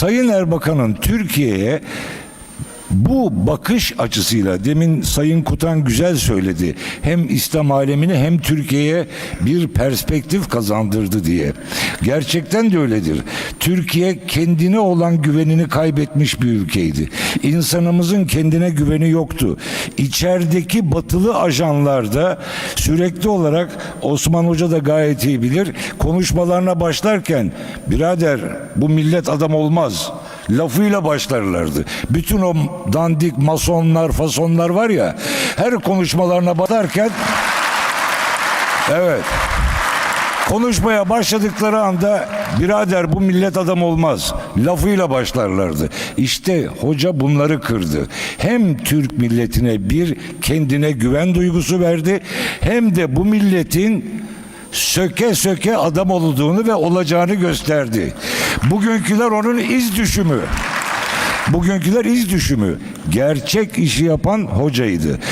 Sayın Erbakan'ın Türkiye'ye bu bakış açısıyla demin Sayın Kutan güzel söyledi. Hem İslam alemine hem Türkiye'ye bir perspektif kazandırdı diye. Gerçekten de öyledir. Türkiye kendine olan güvenini kaybetmiş bir ülkeydi. İnsanımızın kendine güveni yoktu. İçerideki batılı ajanlar da sürekli olarak Osman Hoca da gayet iyi bilir. Konuşmalarına başlarken birader bu millet adam olmaz lafıyla başlarlardı. Bütün o dandik masonlar, fasonlar var ya her konuşmalarına batarken evet konuşmaya başladıkları anda birader bu millet adam olmaz lafıyla başlarlardı. İşte hoca bunları kırdı. Hem Türk milletine bir kendine güven duygusu verdi hem de bu milletin söke söke adam olduğunu ve olacağını gösterdi. Bugünküler onun iz düşümü. Bugünküler iz düşümü. Gerçek işi yapan hocaydı.